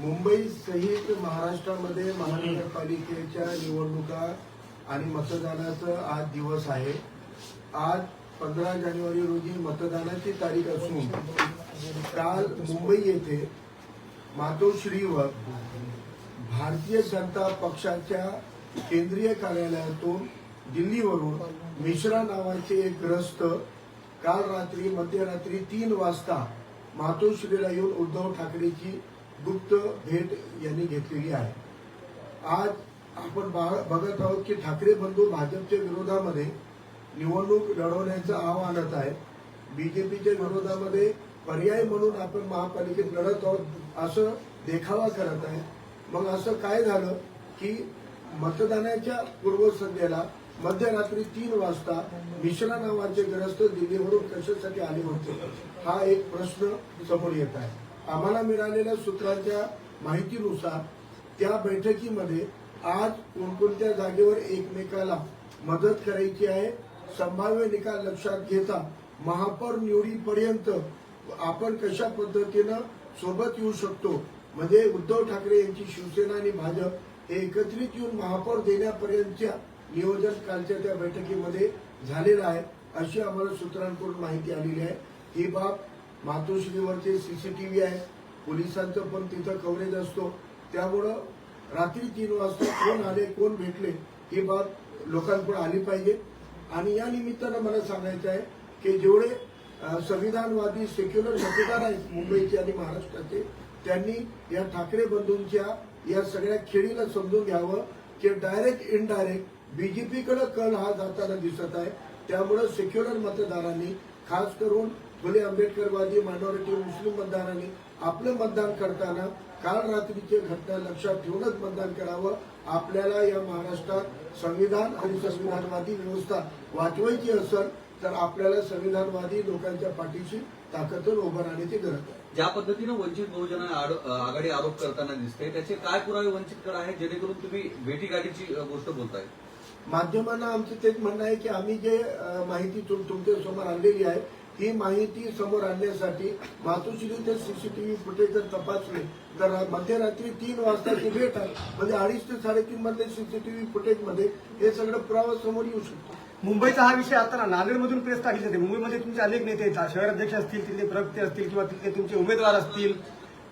मुंबई सहित महाराष्ट्रामध्ये महानगरपालिकेच्या निवडणुका आणि मतदानाचा आज दिवस आहे. आज पंधरा जानेवारी रोजी मतदानाची तारीख असून काल मुंबई येथे मातोश्रीवर भारतीय जनता पक्षाच्या केंद्रीय कार्यालयातून दिल्लीवरून मिश्रा नावाचे एक ग्रस्त काल रात्री मध्यरात्री तीन वाजता मातोश्रीला येऊन उद्धव ठाकरेची गुप्त भेट यांनी घेतलेली आहे. आज आपण बघत आहोत की ठाकरे बंधू भाजपच्या विरोधामध्ये निवडणूक लढवण्याचं आव्हानच आहे. बीजेपीच्या विरोधामध्ये पर्याय म्हणून आपण महापालिकेत लढत आहोत असं देखावा करत आहे. मग असं काय झालं की मतदानाच्या पूर्वसंध्येला मध्यरात्री तीन वाजता मिश्रा नावाचे ग्रस्त दिल्लीवरून कशासाठी आले होते? हा एक प्रश्न समोर येत आहे. आम्हाला मिळालेल्या सूत्रांच्या माहितीनुसार त्या बैठकीमध्ये आज कोणकोणत्या जागेवर एकमेकाला मदत करायची आहे संभाव्य निकाल लक्षात घेता महापौर निवडीपर्यंत आपण कशा पद्धतीनं सोबत येऊ शकतो? म्हणजे उद्धव ठाकरे यांची शिवसेना आणि भाजप हे एकत्रित येऊन महापौर देण्यापर्यंतच्या नियोजन कालच्या त्या बैठकीमध्ये झालेलं आहे अशी आम्हाला सूत्रांकडून माहिती आलेली आहे. ही बाब मातोश्रीवरचे सी सी टी व्ही आहे. पोलिसांचं पण तिथं कव्हरेज असतो. त्यामुळं रात्री तीन वाजता कोण आले कोण भेटले ही बाब लोकांपुढे आली पाहिजे. आणि या निमित्तानं मला सांगायचं आहे की जेवढे संविधानवादी सेक्युलर मतदार आहेत मुंबईचे आणि महाराष्ट्राचे त्यांनी या ठाकरे बंधूंच्या या सगळ्या खेळीला समजून घ्यावं की डायरेक्ट इनडायरेक्ट बीजेपीकडे कल हा जाताना दिसत आहे. त्यामुळं सेक्युलर मतदारांनी खास करून फुले आंबेडकरवादी मायनॉरिटी मुस्लिम मतदारांनी आपलं मतदान करताना काल रात्रीची घटना लक्षात ठेवूनच मतदान करावं. आपल्याला या महाराष्ट्रात संविधान आणि संविधानवादी व्यवस्था वाचवायची असेल तर आपल्याला संविधानवादी लोकांच्या पाठीशी ताकदून उभं राहण्याची गरज आहे. ज्या पद्धतीनं वंचित बहुजन आघाडी आरोप करताना दिसते त्याचे काय पुरावे वंचितकडे आहे जेणेकरून तुम्ही भेटीगाठीची अ, गोष्ट बोलताय? माध्यमांना आमचं तेच म्हणणं आहे की आम्ही जे माहिती तुम- तुमच्यासमोर आणलेली आहे ही माहिती समोर आणण्यासाठी मातोश्री ते सीसीटीव्ही फुटेज जर तपासले तर मध्यरात्री तीन वाजताची भेट आहे. म्हणजे अडीच ते साडेतीन मधले सीसीटीव्ही फुटेजमध्ये हे सगळं पुरावा समोर येऊ शकतो. मुंबईचा हा विषय आता ना नांदेडमधून प्रेस टाकली जाते मुंबईमध्ये तुमचे अनेक नेते आहेत. शहराध्यक्ष असतील तिथले प्रवक्ते असतील किंवा तिथले तुमचे उमेदवार असतील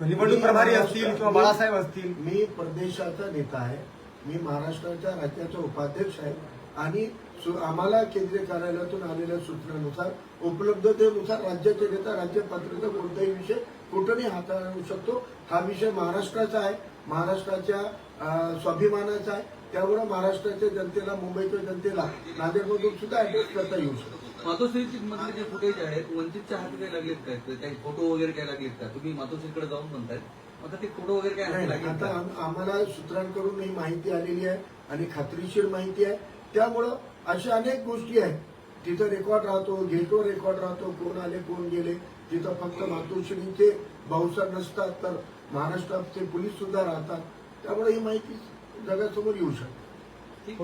निवडणूक प्रभारी असतील किंवा बाळासाहेब असतील. मी प्रदेशाचा नेता आहे. मी महाराष्ट्राच्या राज्याचा उपाध्यक्ष आहे. आणि सु- आम्हाला केंद्रीय कार्यालयातून आलेल्या सूचनानुसार उपलब्धतेनुसार राज्याचे नेता राज्य पातळीचा कोणताही विषय कुठंही हाताळू शकतो. हा विषय महाराष्ट्राचा आहे. महाराष्ट्राच्या स्वाभिमानाचा आहे. त्यामुळे महाराष्ट्राच्या जनतेला मुंबईच्या जनतेला नांदेडमधून सुद्धा ऍड्रेस करता येऊ शकतो. मातोश्रीची मधले जे फुटेज आहेत वंचितच्या हाती काही लागलेत काय काही फोटो वगैरे काय लागलेत का? तुम्ही मातोश्रीकडे जाऊन म्हणताय. आता ते फोटो वगैरे काय आता आम्हाला सूत्रांकडून ही माहिती आलेली आहे आणि खात्रीशीर माहिती आहे. त्यामुळं अशा अनेक गोष्टी आहेत. तिथं रेकॉर्ड राहतो गेटवर रेकॉर्ड राहतो कोण आले कोण गेले. तिथं फक्त मातोश्रीचे भाऊसार नसतात तर महाराष्ट्राचे पोलीस सुद्धा राहतात. त्यामुळे ही माहिती जगासमोर येऊ शकते. ठीक.